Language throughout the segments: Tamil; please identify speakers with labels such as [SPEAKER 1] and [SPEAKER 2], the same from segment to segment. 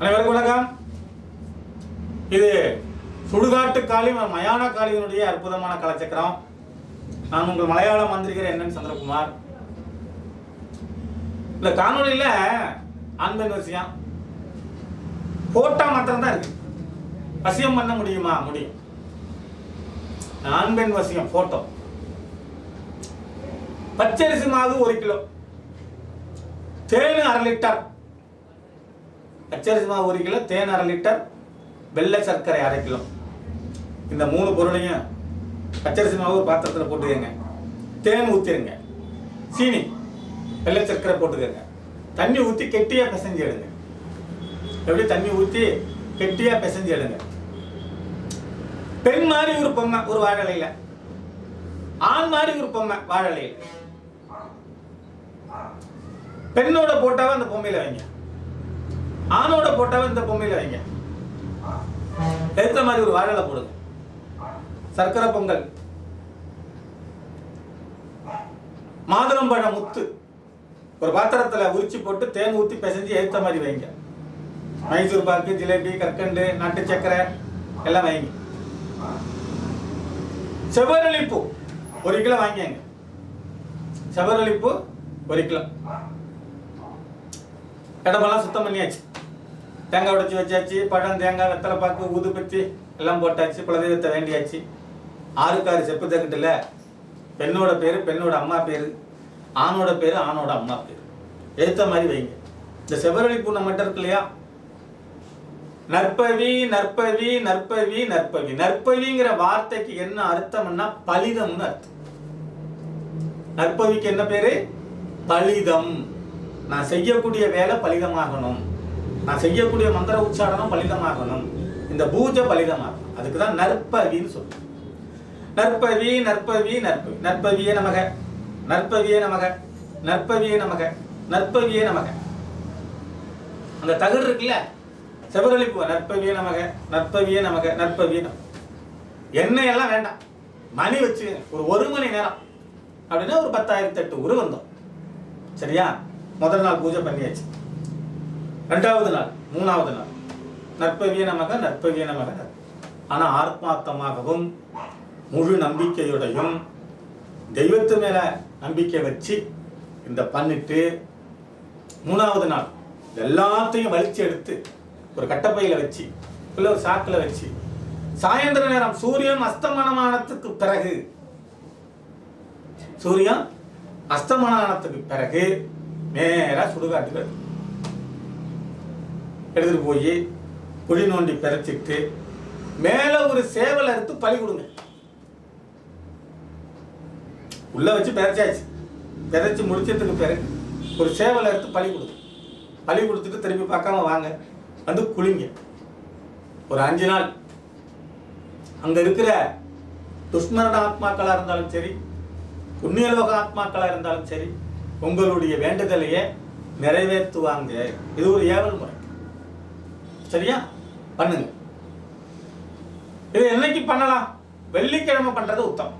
[SPEAKER 1] அனைவருக்கும் வணக்கம். இது சுடுகாட்டு காளி மயான காளியினுடைய அற்புதமான கலச்சக்கரம். நான் உங்கள் மலையாள மந்திரிகர் என்னன்னு சந்திரகுமார். இந்த காணொலியில் ஆண் பெண் விஷயம் போட்டா மாத்திரம் தான் இருக்கு. வசியம் பண்ண முடியுமா? முடியும். ஆண் பெண் வசியம் போட்டோ பச்சரிசி மாவு ஒரு கிலோ. தேனு அரை லிட்டர். பச்சரிசி மாவு ஒரு கிலோ தேன் அரை லிட்டர் வெள்ளை சர்க்கரை அரை கிலோ. இந்த மூணு பொருளையும் பச்சரிசி மாவு ஒரு பாத்திரத்தில் போட்டுக்கங்க. தேன் ஊற்றிடுங்க சீனி வெள்ளை சர்க்கரை போட்டுக்கங்க. தண்ணி ஊற்றி கெட்டியாக பிசைஞ்சு எடுங்க. எப்படி? தண்ணி ஊற்றி கெட்டியாக பிசைஞ்சு எடுங்க. பெண் மாதிரி ஒரு பொம்மை ஒரு வாழலையில் ஆண் மாதிரி ஒரு பொம்மை வாழலையில் பெண்ணோட போட்டாவை அந்த பொம்மையில வைங்க. ஆணோட போட்டாவே இந்த பொம்மையில வைங்க. எடுத்த மாதிரி ஒரு வாழலை போடுங்க. சர்க்கரை பொங்கல். மாதுளம்பழம் முத்து. ஒரு பாத்திரத்துல உரிச்சு போட்டு தேன் ஊத்தி பிசைஞ்சு ஏற்ற மாதிரி வைங்க. மைசூர் பாக்கு ஜிலேபி கற்கண்டு நாட்டு சக்கரை எல்லாம் வைங்க. செவ்வரளிப்பூ ஒரு கிலோ வாங்கிங்க செவ்வரளிப்பூ ஒரு கிலோ. இடமெல்லாம் சுத்தம் பண்ணியாச்சு. தேங்காய் உடைச்சி வச்சாச்சு பழம் தேங்காய் வெத்தலை பாக்கு ஊதுபத்தி எல்லாம் போட்டாச்சு குலதெய்வத்தை வேண்டியாச்சு. ஆறுக்காறு ஆறு செப்பு தக்கட்டில் பெண்ணோட பேர் பெண்ணோட அம்மா பேர் ஆணோட பேர் ஆணோட அம்மா பேர். எடுத்த மாதிரி வைங்க. இந்த செவ்வரளி பூனை மட்டும் இருக்கு இல்லையா? நற்பவி நற்பவி நற்பவி நற்பவி. நற்பவிங்கிற வார்த்தைக்கு என்ன அர்த்தம்னா பலிதம்னு அர்த்தம். நற்பவிக்கு என்ன பேரு? பலிதம். நான் செய்யக்கூடிய வேலை பலிதமாகணும். நான் செய்யக்கூடிய மந்திர உச்சாரணம் பலிதமாகணும். இந்த பூஜை பலிதமாகணும். அதுக்கு தான் நற்பவின்னு சொல்லுவோம் நற்பவி நற்பவி நற்பவி நற்பவியே நமக. நற்பவியே நமக. நற்பவியே நமக. நற்பவியே நமக. அந்த தகடு இருக்குல்ல? செவரளிப்பு நற்பவியே நமக. நற்பவியே நமக. நற்பவியே நமக எண்ணெய் எல்லாம் வேண்டாம். மணி வச்சு ஒரு ஒரு மணி நேரம். அப்படின்னா ஒரு பத்தாயிரத்தி எட்டு உரு வந்தோம். சரியா? முதல் நாள் பூஜை பண்ணியாச்சு. ரெண்டாவது நாள் மூணாவது நாள். நற்பவிய நமக நற்பவிய நமக. ஆனால் ஆத்மார்த்தமாகவும் முழு நம்பிக்கையுடையும் தெய்வத்து மேலே நம்பிக்கை வச்சு இந்த பண்ணிட்டு மூணாவது நாள் எல்லாத்தையும் வலிச்சு எடுத்து ஒரு கட்டப்பையில் வச்சு இல்லை ஒரு சாக்கில் வச்சு சாயந்தர நேரம் சூரியன் அஸ்தமனமானத்துக்கு பிறகு சூரியன் அஸ்தமனத்துக்கு பிறகு நேராக சுடுகாட்டுக்கு எடுத்துகிட்டு எடுத்துட்டு போய் குழி நோண்டி பிறச்சிட்டு மேலே ஒரு சேவலை எடுத்து பழி கொடுங்க. உள்ளே வச்சு பிறச்சாச்சு பிறச்சி முடிச்சதுக்கு பிறகு ஒரு சேவலை எடுத்து பழி கொடுங்க. பழி கொடுத்துட்டு திரும்பி பார்க்காம வாங்க. வந்து குளிங்க. ஒரு அஞ்சு நாள். அங்கே இருக்கிற துஷ்மரண ஆத்மாக்களா இருந்தாலும் சரி புண்ணியலோக ஆத்மாக்களா இருந்தாலும் சரி உங்களுடைய வேண்டுதலையே நிறைவேற்றுவாங்க. இது ஒரு ஏவல் முறை. சரியா? பண்ணுங்க. இது என்னைக்கு பண்ணலாம்? வெள்ளிக்கிழமை பண்றது உத்தமம்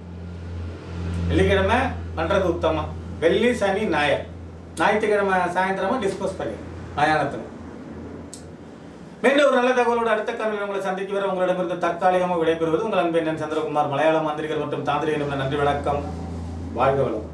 [SPEAKER 1] வெள்ளிக்கிழமை பண்றது உத்தமம் வெள்ளி சனி ஞாயிறு. ஞாயிற்றுக்கிழமை சாயந்தரமா டிஸ்போஸ் பண்ணி மயானத்தில். மீண்டும் ஒரு நல்ல தகவலோடு அடுத்த காலையில் உங்களை சந்திக்கு வர உங்களிடமிருந்து தற்காலிகமாக விடைபெறுவது உங்கள் அன்பு என்னன் சந்திரகுமார் மலையாள மந்திரிகள் மற்றும் தாந்திரிகள் நன்றி வணக்கம். வாழ்க வளம்